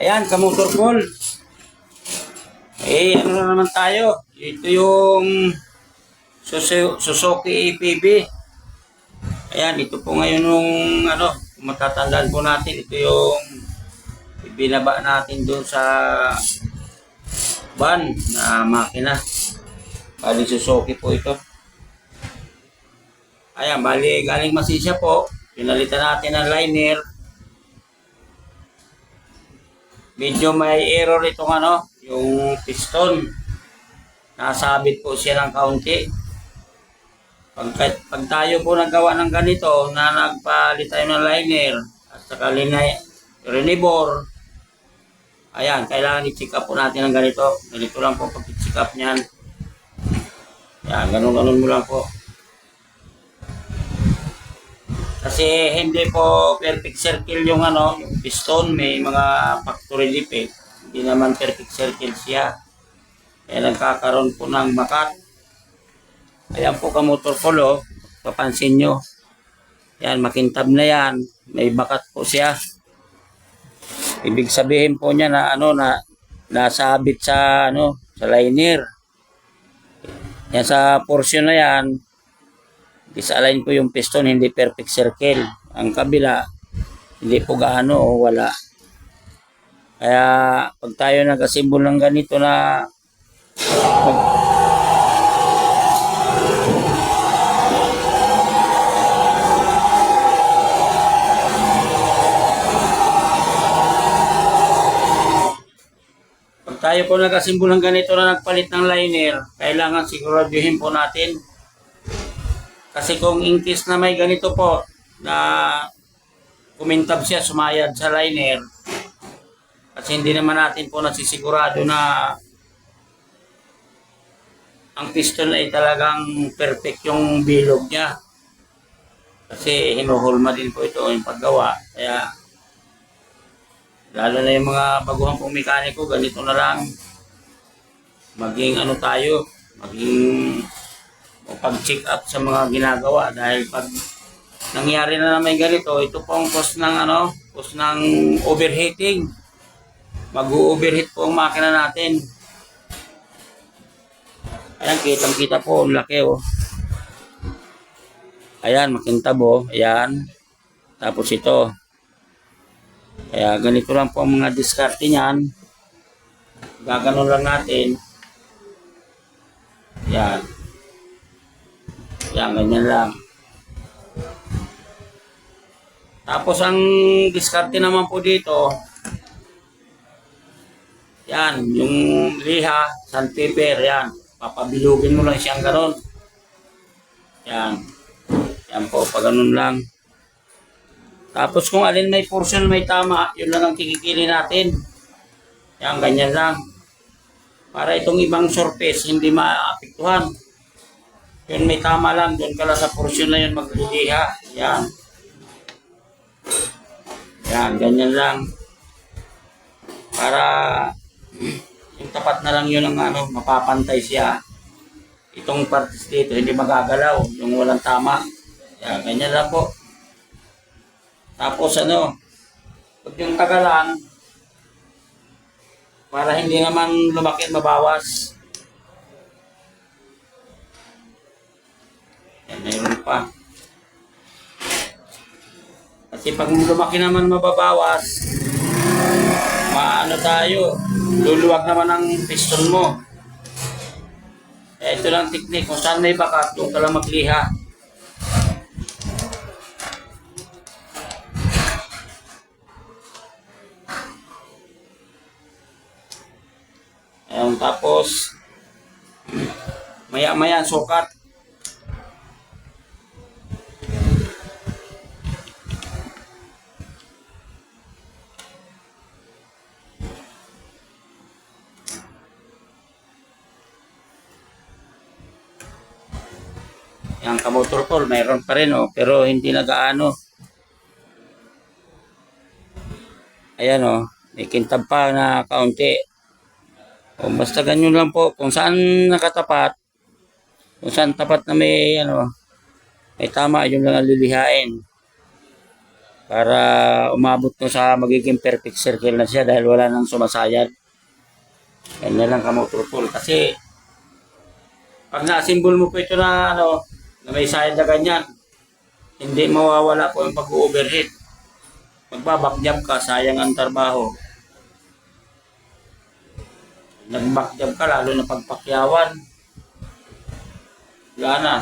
Ayan, kamotor call. Eh, ano na naman tayo? Ito yung Suzuki APB. Ayan, ito po ngayon nung ano, matatandaan po natin, ito yung ibinaba natin doon sa van na makina. Bali Suzuki po ito. Ayan, bali galing masisya po. Pinalitan natin ang liner. Medyo may error itong ano, yung piston. Nasabit po siya ng kaunti. Pag, pag tayo po nagawa ng ganito, na nagpalit tayo ng liner, at saka linay, renibor, ayan, kailangan i-check up po natin ng ganito. Ganito lang po pag-check up niyan. Yan, ganun-ganun mo lang po. Kasi hindi po perfect circle yung ano, yung piston, may mga factory defect. Hindi naman perfect circle siya. Kaya nagkakaroon po ng makat. Ayan po kamotor ko lo, papansin nyo. Yan, makintab na yan. May bakat po siya. Ibig sabihin po niya na ano na nasabit sa ano sa liner. Yan sa portion na yan, disalign po yung piston, hindi perfect circle. Ang kabila, hindi po gaano o wala. Kaya pag tayo nag-assemble ng ganito na pag- Pag tayo po nag-assemble ng ganito na nagpalit ng liner, kailangan siguraduhin po natin kasi kung in case na may ganito po na kumintab siya, sumayad sa liner, kasi hindi naman natin po nasisigurado na ang piston ay talagang perfect yung bilog niya. Kasi hinuhulma din po ito yung paggawa. Kaya lalo na yung mga baguhang pong mekaniko, ganito na lang. Maging ano tayo, maging o pag-check up sa mga ginagawa dahil pag nangyari na na may ganito, ito po ang cause ng ano, cause ng overheating. Mag-overheat po ang makina natin. Ayan, kitang-kita po, ang laki oh. Ayan, makintab oh. Ayan. Tapos ito. Kaya ganito lang po ang mga diskarte niyan. Gaganon lang natin. Yan. Yan, ganyan lang. Tapos ang diskarte naman po dito, yan, yung liha, sandpaper, yan. Papabilugin mo lang siyang ganon. Yan. Yan po, pag ganun lang. Tapos kung alin may portion may tama, yun lang ang kikikili natin. Yan, ganyan lang. Para itong ibang surface, hindi maapektuhan. Yun may tama lang, doon ka lang sa portion na yun magliliha. Yan. Yan, ganyan lang. Para yung tapat na lang yun ang ano, mapapantay siya. Itong parts dito, hindi magagalaw, yung walang tama. Yan, ganyan lang po. Tapos ano, pag yung tagalan, para hindi naman lumaki mabawas. Mayroon pa. Kasi pag lumaki naman mababawas, maano tayo, luluwag naman ang piston mo. Eh, ito lang technique. Kung saan may bakat, doon ka lang magliha. Ayun, tapos, maya-maya sukat. Yung kamotor ko, mayroon pa rin, oh, pero hindi na gaano. Ayan, oh, may kintab pa na kaunti. O, basta ganyan lang po. Kung saan nakatapat, kung saan tapat na may, ano, may tama, yun lang ang lilihain. para umabot ko sa magiging perfect circle na siya dahil wala nang sumasayad. Yan na lang kamutulpul. Kasi pag na-symbol mo po ito na ano, na may sayad na ganyan, hindi mawawala po yung pag-overheat. Magbabackjab ka, sayang ang trabaho. Nag-backjab ka, lalo na pagpakyawan. Wala.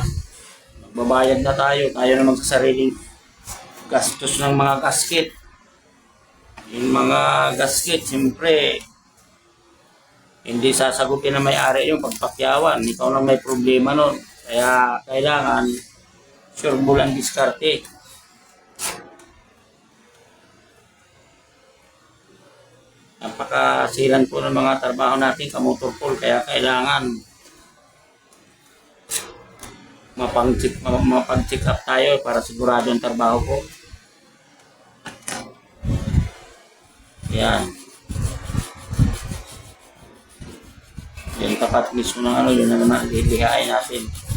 Magbabayad na tayo. Tayo na magsasariling gastos ng mga gasket. Yung mga gasket, siyempre, hindi sasagutin na may-ari yung pagpakyawan. Ikaw lang may problema nun. Kaya kailangan sure bulan diskarte. Napakasilan po ng mga trabaho natin, kamutulpol, kaya kailangan mapang-check ma- mapag-check up tayo para sigurado ang trabaho ko. Yan. Yan tapat mismo ng ano, yun na naman lilihain natin.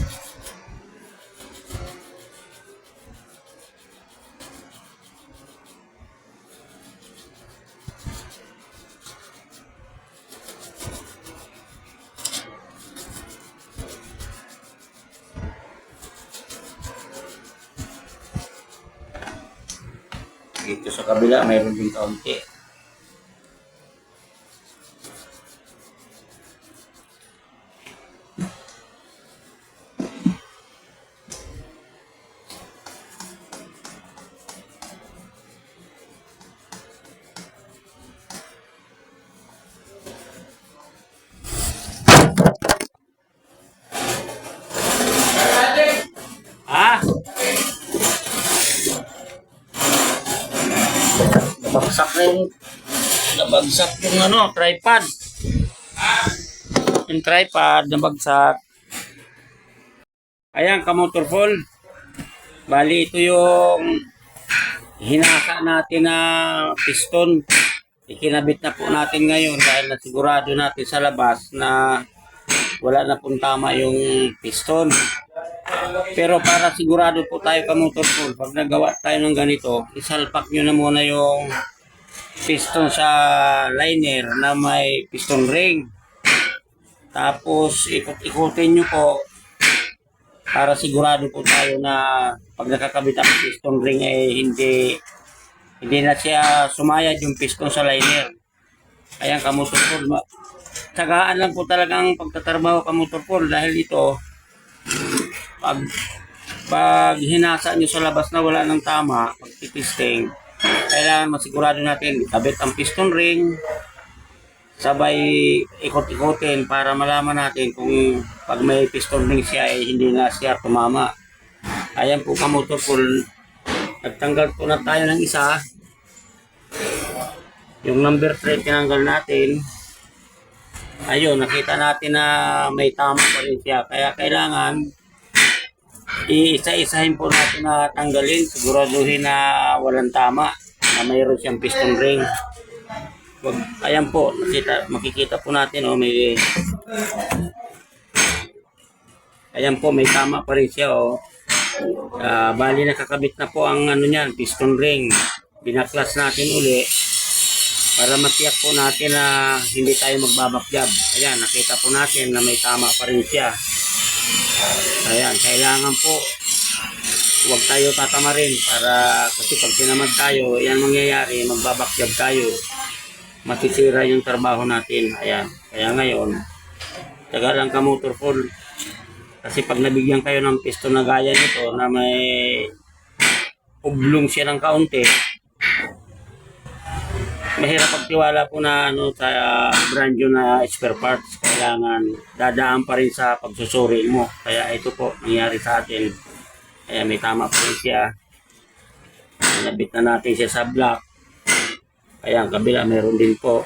Dito sa kabila, mayroon din kaunti. Nabagsak na yung nabagsak yung ano, tripod. Yung tripod, nabagsak. Ayan, kamotorful. Bali, ito yung hinasa natin na piston. Ikinabit na po natin ngayon dahil nasigurado natin sa labas na wala na pong tama yung piston. Pero para sigurado po tayo kamotor pool, pag nagawa tayo ng ganito, isalpak nyo na muna yung piston sa liner na may piston ring. Tapos ikot-ikutin nyo po para sigurado po tayo na pag nakakabit ang piston ring ay hindi hindi na siya sumayad yung piston sa liner. Ayan kamotor pool. Tsagaan lang po talagang pagtatrabaho kamotor pool dahil ito pag pag hinasa nyo sa labas na wala ng tama, pag tipisting, kailangan masigurado natin kabit ang piston ring, sabay ikot-ikotin para malaman natin kung pag may piston ring siya ay hindi na siya tumama. Ayan po kamotor po, nagtanggal po na tayo ng isa. Yung number 3 tinanggal natin. Ayun, nakita natin na may tama pa rin siya. Kaya kailangan iisa-isahin po natin na tanggalin. Siguraduhin na walang tama na mayroon siyang piston ring. Wag, ayan po, nakita, makikita po natin oh, may Ayan po, may tama pa rin siya oh. Ah, bali nakakabit na po ang ano niyan, piston ring. Binaklas natin uli para matiyak po natin na hindi tayo magbabakyab. Ayan, nakita po natin na may tama pa rin siya. Ayan, kailangan po huwag tayo tatamarin para kasi pag tinamad tayo, yan mangyayari, magbabakyab tayo. Masisira yung trabaho natin. Ayan, kaya ngayon, taga lang ka motor full. Kasi pag nabigyan kayo ng piston na gaya nito na may ublong siya ng kaunti, mahirap pagtiwala po na ano sa brand new na spare parts. Kailangan dadaan pa rin sa pagsusuri mo. Kaya ito po nangyari sa atin. Kaya may tama po siya. Nabit na natin siya sa block. Kaya ang kabila meron din po.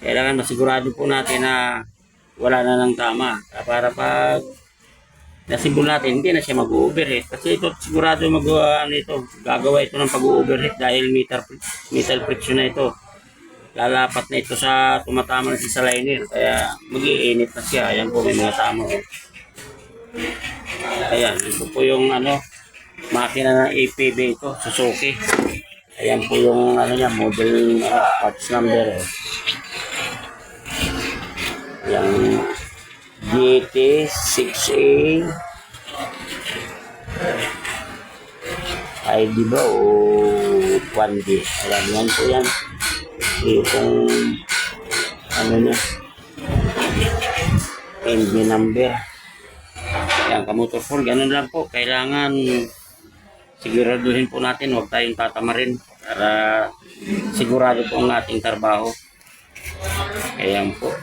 Kailangan masigurado po natin na wala na ng tama. Para pag nasibol natin, hindi na siya mag-overheat. Kasi ito, sigurado mag, uh, ano ito, gagawa ito ng pag-overheat dahil meter, metal friction na ito. Lalapat na ito sa tumatama na siya sa liner. Kaya mag-iinit na siya. Ayan po, may mga tama. Ayan, ito po yung ano, makina ng APB ito, Suzuki. Ayan po yung ano niya, model ano, parts number. Eh. Yung GT 6A ID ba o 1D? Alam yan po yan. Yung ano niya, engine number. Yan, kamotor full, ganun lang po. Kailangan siguraduhin po natin, huwag tayong tatamarin para sigurado po ang ating trabaho. Ayan po.